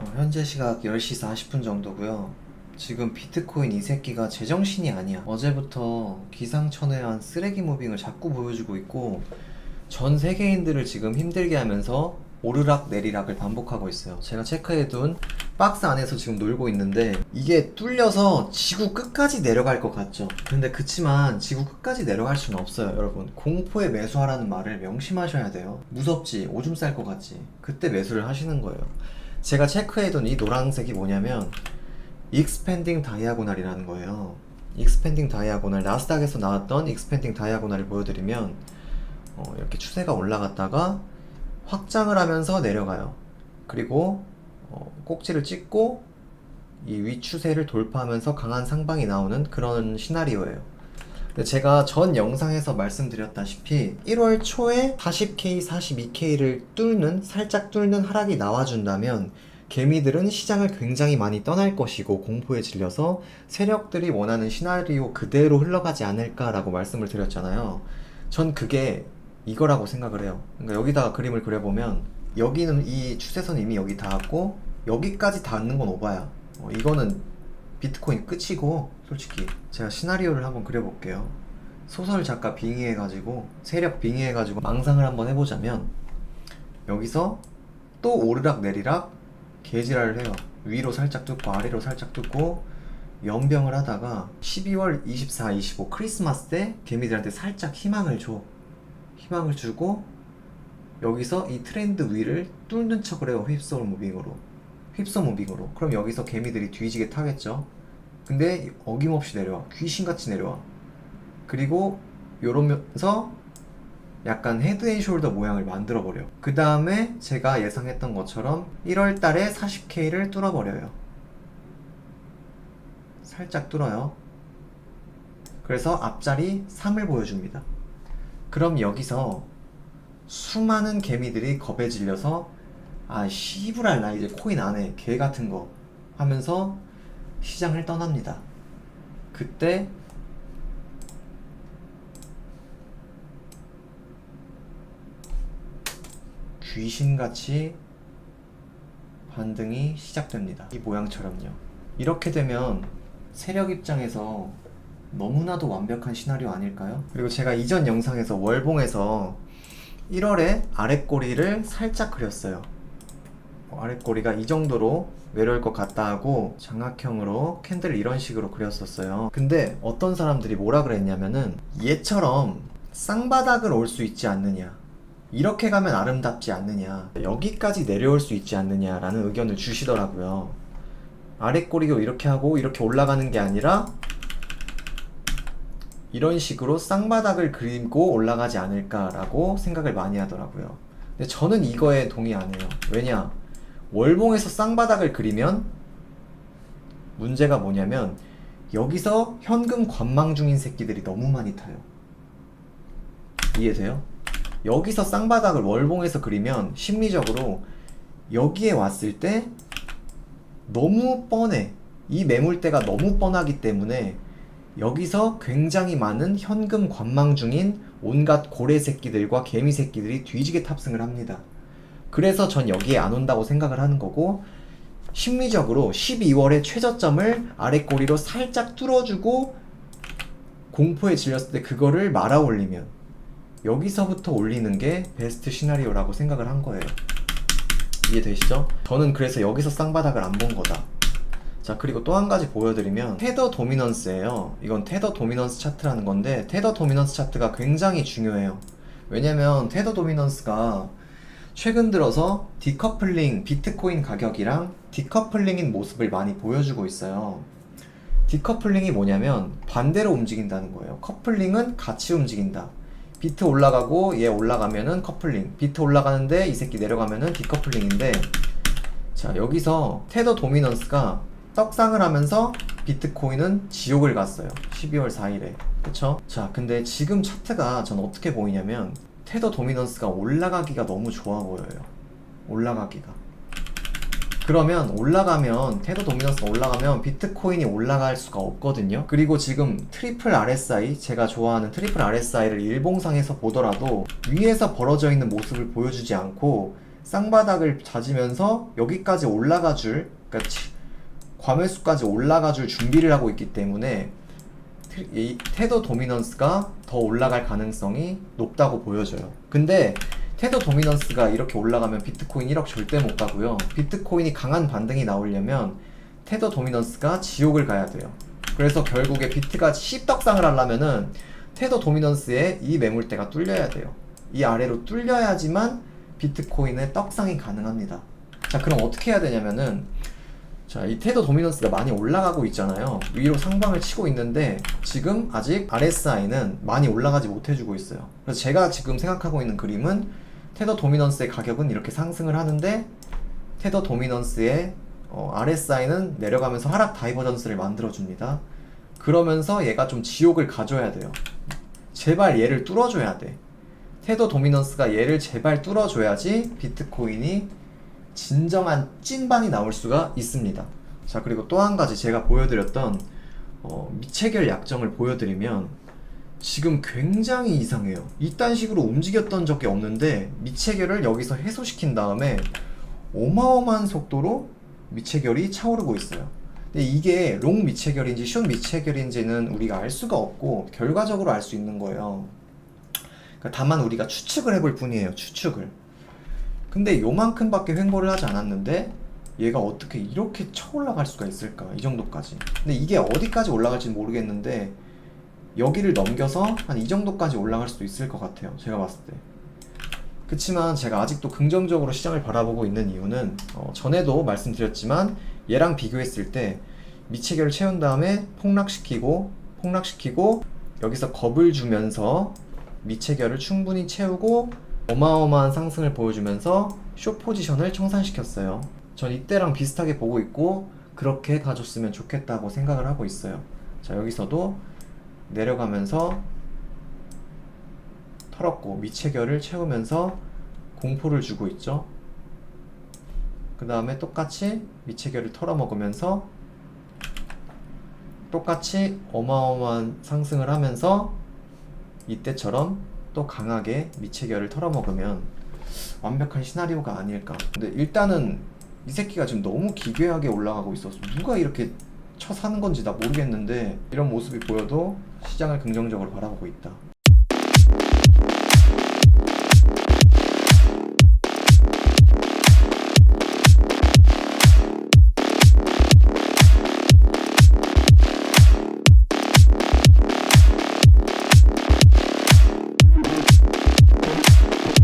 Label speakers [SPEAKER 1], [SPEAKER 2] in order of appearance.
[SPEAKER 1] 어, 현재 시각 10시 40분 정도고요. 지금 비트코인 이 새끼가 제정신이 아니야. 어제부터 기상천외한 쓰레기 무빙을 자꾸 보여주고 있고 전 세계인들을 지금 힘들게 하면서 오르락 내리락을 반복하고 있어요. 제가 체크해둔 박스 안에서 지금 놀고 있는데 이게 뚫려서 지구 끝까지 내려갈 것 같죠. 근데 그치만 지구 끝까지 내려갈 수는 없어요, 여러분. 공포에 매수하라는 말을 명심하셔야 돼요. 무섭지, 오줌 쌀 것 같지. 그때 매수를 하시는 거예요. 제가 체크해둔 이 노란색이 뭐냐면 익스펜딩 다이아고날이라는 거예요. 익스펜딩 다이아고날 나스닥에서 나왔던 익스펜딩 다이아고날을 보여드리면 어, 이렇게 추세가 올라갔다가 확장을 하면서 내려가요. 그리고 어, 꼭지를 찍고 이 위 추세를 돌파하면서 강한 상방이 나오는 그런 시나리오예요. 근데 제가 전 영상에서 말씀드렸다시피 1월 초에 40K, 42K를 뚫는 살짝 뚫는 하락이 나와준다면 개미들은 시장을 굉장히 많이 떠날 것이고 공포에 질려서 세력들이 원하는 시나리오 그대로 흘러가지 않을까라고 말씀을 드렸잖아요. 전 그게 이거라고 생각을 해요. 그러니까 여기다가 그림을 그려보면 여기는 이 추세선 이미 여기 닿았고 여기까지 닿는 건 오바야. 어, 이거는 비트코인 끝이고 솔직히 제가 시나리오를 한번 그려볼게요. 소설 작가 빙의해가지고 세력 빙의해가지고 망상을 한번 해보자면 여기서 또 오르락 내리락 개지랄을 해요. 위로 살짝 뚫고 아래로 살짝 뚫고 연병을 하다가 12월 24, 25 크리스마스 때 개미들한테 살짝 희망을 줘. 희망을 주고 여기서 이 트렌드 위를 뚫는 척을 해요. 휩솔 무빙으로. 휩솔 무빙으로. 그럼 여기서 개미들이 뒤지게 타겠죠. 근데 어김없이 내려와. 귀신같이 내려와. 그리고 요러면서 약간 헤드앤숄더 모양을 만들어 버려. 그 다음에 제가 예상했던 것처럼 1월 달에 40K를 뚫어 버려요. 살짝 뚫어요. 그래서 앞자리 3을 보여줍니다. 그럼 여기서 수많은 개미들이 겁에 질려서 아 씨부랄 나 이제 코인 안해 개 같은 거 하면서 시장을 떠납니다. 그때 귀신같이 반등이 시작됩니다. 이 모양처럼요. 이렇게 되면 세력 입장에서 너무나도 완벽한 시나리오 아닐까요? 그리고 제가 이전 영상에서 월봉에서 1월에 아랫꼬리를 살짝 그렸어요. 어, 아랫꼬리가 이 정도로 외로울 것 같다 하고 장학형으로 캔들을 이런 식으로 그렸었어요. 근데 어떤 사람들이 뭐라 그랬냐면은 얘처럼 쌍바닥을 올 수 있지 않느냐. 이렇게 가면 아름답지 않느냐. 여기까지 내려올 수 있지 않느냐 라는 의견을 주시더라고요. 아랫꼬리가 이렇게 하고 이렇게 올라가는 게 아니라 이런 식으로 쌍바닥을 그리고 올라가지 않을까라고 생각을 많이 하더라고요. 근데 저는 이거에 동의 안 해요. 왜냐? 월봉에서 쌍바닥을 그리면 문제가 뭐냐면 여기서 현금 관망 중인 새끼들이 너무 많이 타요. 이해돼요? 여기서 쌍바닥을 월봉에서 그리면 심리적으로 여기에 왔을 때 너무 뻔해. 이 매물대가 너무 뻔하기 때문에 여기서 굉장히 많은 현금 관망 중인 온갖 고래 새끼들과 개미 새끼들이 뒤지게 탑승을 합니다. 그래서 전 여기에 안 온다고 생각을 하는 거고 심리적으로 12월에 최저점을 아랫꼬리로 살짝 뚫어주고 공포에 질렸을 때 그거를 말아 올리면 여기서부터 올리는 게 베스트 시나리오라고 생각을 한 거예요. 이해되시죠? 저는 그래서 여기서 쌍바닥을 안 본 거다. 자 그리고 또 한 가지 보여드리면 테더 도미넌스예요 이건 테더 도미넌스 차트라는 건데 테더 도미넌스 차트가 굉장히 중요해요 왜냐면 테더 도미넌스가 최근 들어서 디커플링 비트코인 가격이랑 디커플링인 모습을 많이 보여주고 있어요 디커플링이 뭐냐면 반대로 움직인다는 거예요 커플링은 같이 움직인다 비트 올라가고 얘 올라가면은 커플링 비트 올라가는데 이 새끼 내려가면은 디커플링인데 자 여기서 테더 도미넌스가 떡상을 하면서 비트코인은 지옥을 갔어요. 12월 4일에. 그쵸? 자, 근데 지금 차트가 전 어떻게 보이냐면 테더 도미넌스가 올라가기가 너무 좋아 보여요. 올라가기가. 그러면 올라가면 테더 도미넌스가 올라가면 비트코인이 올라갈 수가 없거든요. 그리고 지금 트리플 RSI 제가 좋아하는 트리플 RSI를 일봉상에서 보더라도 위에서 벌어져 있는 모습을 보여주지 않고 쌍바닥을 다지면서 여기까지 올라가 줄 그러니까 치- 과매수까지 올라가 줄 준비를 하고 있기 때문에 트- 이 테더 도미넌스가 더 올라갈 가능성이 높다고 보여져요. 근데 테더 도미넌스가 이렇게 올라가면 비트코인 1억 절대 못 가고요. 비트코인이 강한 반등이 나오려면 테더 도미넌스가 지옥을 가야 돼요. 그래서 결국에 비트가 씹떡상을 하려면은 테더 도미넌스의 이 매물대가 뚫려야 돼요. 이 아래로 뚫려야지만 비트코인의 떡상이 가능합니다. 자, 그럼 어떻게 해야 되냐면은 자, 이 테더 도미넌스가 많이 올라가고 있잖아요. 위로 상방을 치고 있는데 지금 아직 RSI는 많이 올라가지 못해주고 있어요. 그래서 제가 지금 생각하고 있는 그림은 테더 도미넌스의 가격은 이렇게 상승을 하는데 테더 도미넌스의 어, RSI는 내려가면서 하락 다이버전스를 만들어줍니다. 그러면서 얘가 좀 지옥을 가져야 돼요. 제발 얘를 뚫어줘야 돼. 테더 도미넌스가 얘를 제발 뚫어줘야지 비트코인이 진정한 찐반이 나올 수가 있습니다. 자, 그리고 또 한 가지 제가 보여드렸던 어, 미체결 약정을 보여드리면 지금 굉장히 이상해요. 이딴 식으로 움직였던 적이 없는데 미체결을 여기서 해소시킨 다음에 어마어마한 속도로 미체결이 차오르고 있어요. 근데 이게 롱 미체결인지 숏 미체결인지는 우리가 알 수가 없고 결과적으로 알 수 있는 거예요. 그러니까 다만 우리가 추측을 해볼 뿐이에요. 추측을. 근데 요만큼밖에 횡보를 하지 않았는데 얘가 어떻게 이렇게 쳐 올라갈 수가 있을까? 이 정도까지. 근데 이게 어디까지 올라갈지 모르겠는데 여기를 넘겨서 한 이 정도까지 올라갈 수도 있을 것 같아요. 제가 봤을 때. 그치만 제가 아직도 긍정적으로 시장을 바라보고 있는 이유는 어, 전에도 말씀드렸지만 얘랑 비교했을 때 미체결을 채운 다음에 폭락시키고 폭락시키고 여기서 겁을 주면서 미체결을 충분히 채우고 어마어마한 상승을 보여주면서 숏 포지션을 청산시켰어요. 전 이때랑 비슷하게 보고 있고 그렇게 가줬으면 좋겠다고 생각을 하고 있어요. 자 여기서도 내려가면서 털었고 미체결을 채우면서 공포를 주고 있죠. 그 다음에 똑같이 미체결을 털어먹으면서 똑같이 어마어마한 상승을 하면서 이때처럼 또 강하게 미체결을 털어먹으면 완벽한 시나리오가 아닐까. 근데 일단은 이 새끼가 지금 너무 기괴하게 올라가고 있어서 누가 이렇게 쳐 사는 건지 나 모르겠는데 이런 모습이 보여도 시장을 긍정적으로 바라보고 있다.